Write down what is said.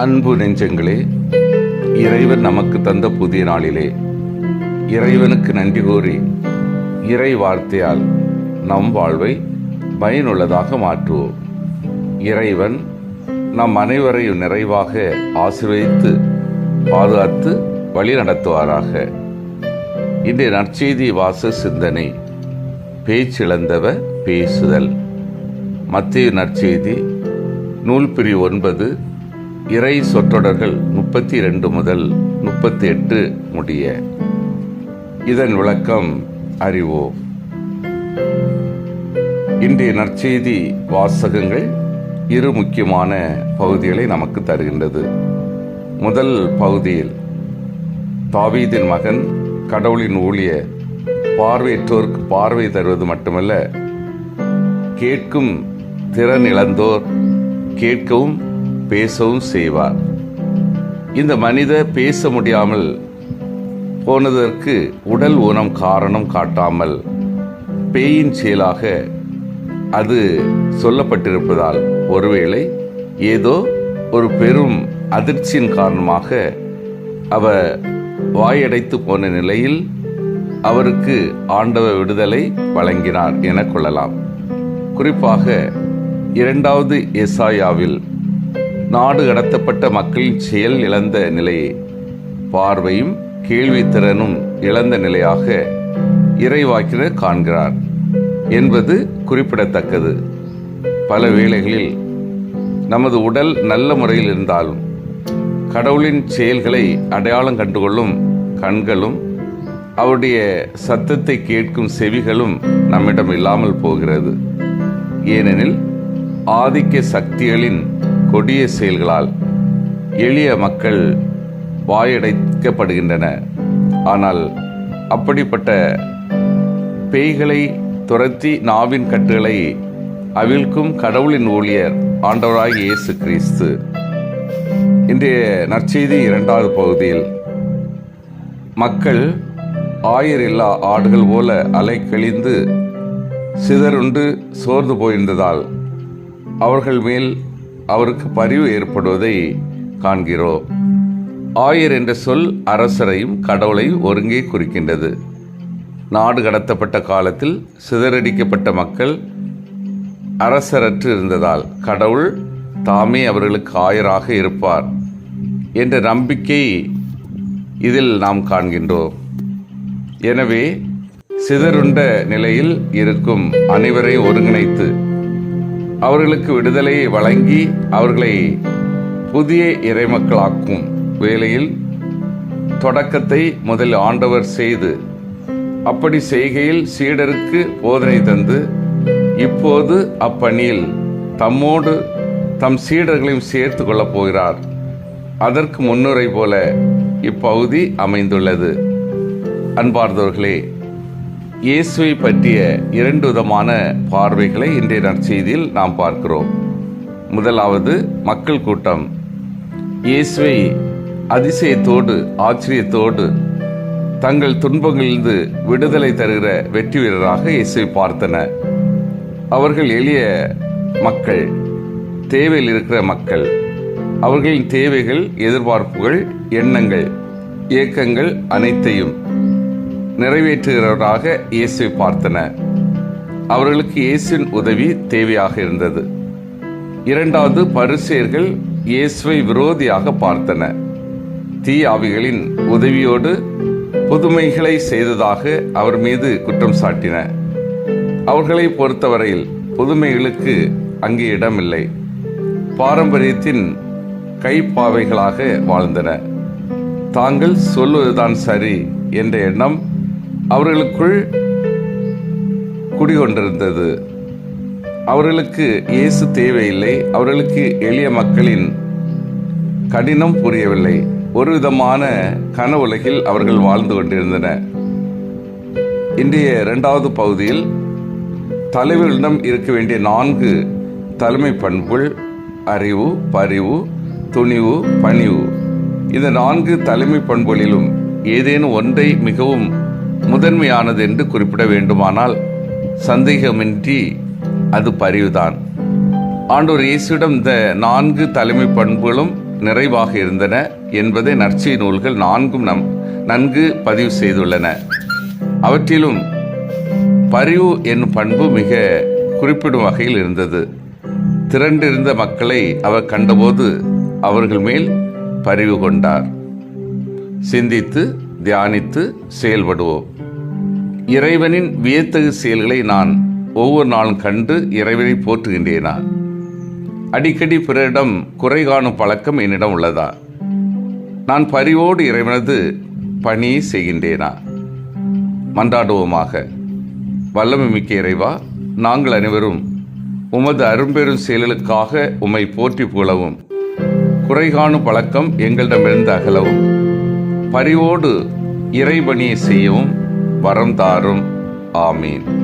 அன்பு நெஞ்சங்களே இறைவன் நமக்கு தந்த புதிய நாளிலே இறைவனுக்கு நன்றி கூறி இறை வார்த்தையால் நம் வாழ்வை பயனுள்ளதாக மாற்றுவோம். இறைவன் நம் அனைவரையும் நிறைவாக ஆசிர்வதித்து பாதுகாத்து வழி நடத்துவாராக. இன்றைய நற்செய்தி வாச சிந்தனை பேச்சிழந்தவ பேசுதல். மத்திய நற்செய்தி நூல் பிரி ஒன்பது இறை சொற்றொடர்கள் முப்பத்தி ரெண்டு முதல் முப்பத்தி எட்டு முடிய. இதன் விளக்கம் அறிவோம். இன்றைய நற்செய்தி வாசகங்கள் இரு முக்கியமான பகுதிகளை நமக்கு தருகின்றது. முதல் பகுதியில் தாவீதின் மகன் கடவுளின் ஊழியர் பார்வையற்றோருக்கு பார்வை தருவது மட்டுமல்ல கேட்கும் திறன் இழந்தோர் கேட்கவும் பேசவும் செய்வார். இந்த மனித பேச முடியாமல் போனதற்கு உடல் ஊனம் காரணம் காட்டாமல் பேயின் செயலாக அது சொல்லப்பட்டிருப்பதால் ஒருவேளை ஏதோ ஒரு பெரும் அதிர்ச்சியின் காரணமாக அவர் வாயடைத்து போன நிலையில் அவருக்கு ஆண்டவ விடுதலை வழங்கினார் என கொள்ளலாம். குறிப்பாக இரண்டாவது எசாயாவில் நாடு கடத்தப்பட்ட மக்களின் செயல் இழந்த நிலையே. பார்வையும் கேள்வித்திறனும் இழந்த நிலையாக இறைவாக்கினர் காண்கிறார் என்பது குறிப்பிடத்தக்கது. பல வேளைகளில் நமது உடல் நல்ல முறையில் இருந்தாலும் கடவுளின் செயல்களை அடையாளம் கண்டுகொள்ளும் கண்களும் அவருடைய சத்தத்தை கேட்கும் செவிகளும் நம்மிடம் இல்லாமல் போகிறது. ஏனெனில் ஆதிக்க சக்திகளின் கொடிய செயல்களால் எளிய மக்கள் வாயடைக்கப்படுகின்றன. ஆனால் அப்படிப்பட்ட பேய்களை துரத்தி நாவின் கட்டுகளை அவிழ்க்கும் கடவுளின் ஊழியர் ஆண்டவராக இயேசு கிறிஸ்து. இன்றைய நற்செய்தி இரண்டாவது பகுதியில் மக்கள் ஆயரில்லா ஆடுகள் போல அலைக்கழிந்து சிதறுண்டு சோர்ந்து போயிருந்ததால் அவர்கள் மேல் அவருக்கு பரிவு ஏற்படுவதை காண்கிறோம். ஆயர் என்ற சொல் அரசரையும் கடவுளையும் ஒருங்கே குறிக்கின்றது. நாடு கடத்தப்பட்ட காலத்தில் சிதறடிக்கப்பட்ட மக்கள் அரசரற்று இருந்ததால் கடவுள் தாமே அவர்களுக்கு ஆயராக இருப்பார் என்ற நம்பிக்கை இதில் நாம் காண்கின்றோம். எனவே சிதறுண்ட நிலையில் இருக்கும் அனைவரையும் ஒருங்கிணைத்து அவர்களுக்கு விடுதலையை வழங்கி அவர்களை புதிய இறைமக்களாக்கும் வேளையில் தொடக்கத்தை முதல் ஆண்டவர் செய்து அப்படி செய்கையில் சீடருக்கு போதனை தந்து இப்போது அப்பணியில் தம்மோடு தம் சீடர்களையும் சேர்த்து கொள்ளப் போகிறார். அதற்கு முன்னுரை போல இப்பகுதி அமைந்துள்ளது. அன்பார்ந்தவர்களே இயேசுவை பற்றிய இரண்டு விதமான பார்வைகளை இன்றைய நற்செய்தியில் நாம் பார்க்கிறோம். முதலாவது மக்கள் கூட்டம். இயேசுவை அதிசயத்தோடு ஆச்சரியத்தோடு தங்கள் துன்பங்களிலிருந்து விடுதலை தருகிற வெற்றி வீரராக இயேசுவை பார்த்தன அவர்கள் எளிய மக்கள் தேவையில் இருக்கிற மக்கள். அவர்களின் தேவைகள் எதிர்பார்ப்புகள் எண்ணங்கள் இயக்கங்கள் அனைத்தையும் நிறைவேற்றுகிறவராக இயேசுவை பார்த்தன அவர்களுக்கு இயேசுவின் உதவி தேவையாக இருந்தது. இரண்டாவது பரிசேர்கள் இயேசுவை விரோதியாக பார்த்தன தீ ஆவிகளின் உதவியோடு புதுமைகளை செய்ததாக அவர் மீது குற்றம் சாட்டின அவர்களை பொறுத்தவரையில் புதுமைகளுக்கு அங்கே இடமில்லை. பாரம்பரியத்தின் கைப்பாவைகளாக வாழ்ந்தன தாங்கள் சொல்வதுதான் சரி என்ற எண்ணம் அவர்களுக்குள் குடிகொண்டிருந்தது. அவர்களுக்கு இயேசு தேவையில்லை. அவர்களுக்கு எளிய மக்களின் கடினம் புரியவில்லை. ஒரு விதமான கன உலகில் அவர்கள் வாழ்ந்து கொண்டிருந்தனர் இன்றைய இரண்டாவது பகுதியில் தலைவர்களிடம் இருக்க வேண்டிய நான்கு தலைமை பண்புகள் அறிவு பரிவு துணிவு பணிவு. இந்த நான்கு தலைமை பண்புகளிலும் ஏதேனும் ஒன்றை மிகவும் முதன்மையானது என்று குறிப்பிட வேண்டுமானால் சந்தேகமின்றி அது பரிவுதான். ஆண்டோர் இயேசுவிடம் இந்த நான்கு தலைமை பண்புகளும் நிறைவாக இருந்தன என்பதை நற்செய் நூல்கள் நான்கும் நம் நன்கு பதிவு செய்துள்ளன. அவற்றிலும் பரிவு என்னும் பண்பு மிக குறிப்பிடும் வகையில் இருந்தது. திரண்டிருந்த மக்களை அவர் கண்டபோது அவர்கள் மேல் பரிவு கொண்டார். சிந்தித்து தியானித்து செயல்படுவோம். இறைவனின் வியத்தகு செயல்களை நான் ஒவ்வொரு நாளும் கண்டு இறைவனை போற்றுகின்றேனா? அடிக்கடி பிறரிடம் குறை காணும் பழக்கம் என்னிடம் உள்ளதா? நான் பரிவோடு இறைவனது பணியை செய்கின்றேனா? மன்றாடுவோமாக. வல்லமை மிக்க இறைவா நாங்கள் அனைவரும் உமது அரும்பெரும் செயல்களுக்காக உம்மை போற்றி புகழவும். குறை காணும் பழக்கம் எங்களிடமிருந்து அகலவும். பரிவோடு இறைபணியை செய்யவும் வரம் தாரும். ஆமீன்.